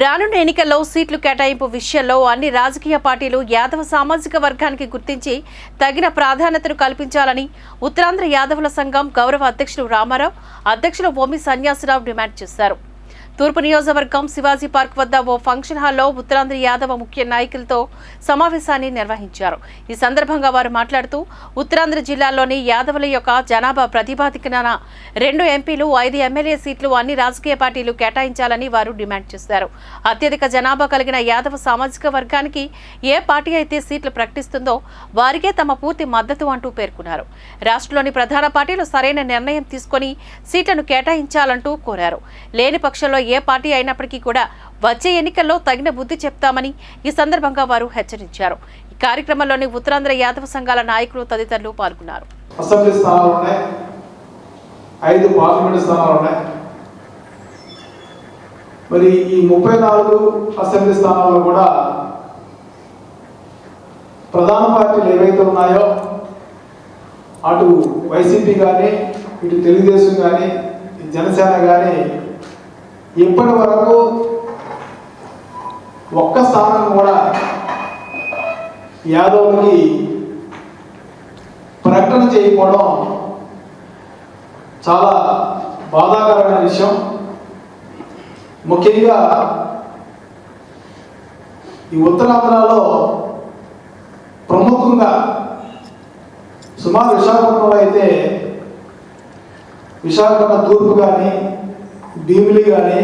రానున్న ఎన్నికల్లో సీట్లు కేటాయింపు విషయంలో అన్ని రాజకీయ పార్టీలు యాదవ సామాజిక వర్గానికి గుర్తించి తగిన ప్రాధాన్యతను కల్పించాలని ఉత్తరాంధ్ర యాదవుల సంఘం గౌరవ అధ్యక్షులు రామారావు అధ్యక్షులు ఓమి సన్యాసరావు డిమాండ్ చేశారు. తూర్పు నియోజకవర్గం శివాజీ పార్క్ వద్ద ఓ ఫంక్షన్ హాల్లో ఉత్తరాంధ్ర యాదవ ముఖ్య నాయకులతో సమావేశాన్ని నిర్వహించారు. ఈ సందర్భంగా వారు మాట్లాడుతూ ఉత్తరాంధ్ర జిల్లాలోని యాదవుల యొక్క జనాభా ప్రతిపాదికన రెండు ఎంపీలు ఐదు ఎమ్మెల్యే సీట్లు అన్ని రాజకీయ పార్టీలు కేటాయించాలని వారు డిమాండ్ చేశారు. అత్యధిక జనాభా కలిగిన యాదవ సామాజిక వర్గానికి ఏ పార్టీ అయితే సీట్లు ప్రకటిస్తుందో వారికే తమ పూర్తి మద్దతు అంటూ పేర్కొన్నారు. రాష్ట్రంలోని ప్రధాన పార్టీలు సరైన నిర్ణయం తీసుకొని సీట్లను కేటాయించాలంటూ కోరారు. లేని పక్షంలో ఏ పార్టీ అయినప్పటికీ కూడా వచ్చే ఎన్నికల్లో తగిన బుద్ధి చెప్తామని ఈ సందర్భంగా వారు హెచ్చరించారు. ఈ కార్యక్రమంలోని ఉత్తరాంధ్ర యాదవ సంఘాల నాయకులు తదితరులు పాల్గొన్నారు. అసెంబ్లీ స్థానాలు ఉన్నాయి. ఐదు పార్లమెంట్ స్థానాలు ఉన్నాయి. మరి ఈ ముప్పై నాలుగు అసెంబ్లీ స్థానాల్లో కూడా ప్రధాన పార్టీలు ఏవైతే ఉన్నాయో అటు వైసీపీ కానీ ఇటు తెలుగుదేశం కానీ జనసేన కానీ ఇప్పటి వరకు ఒక్క స్థానం కూడా యాదవ్కి ప్రకటన చేయకపోవడం చాలా బాధాకరమైన విషయం. ముఖ్యంగా ఈ ఉత్తరాంధ్రలో ప్రముఖంగా సుమారు విశాఖపట్నంలో అయితే విశాఖపట్నం తూర్పు కానీ భీమిలి కానీ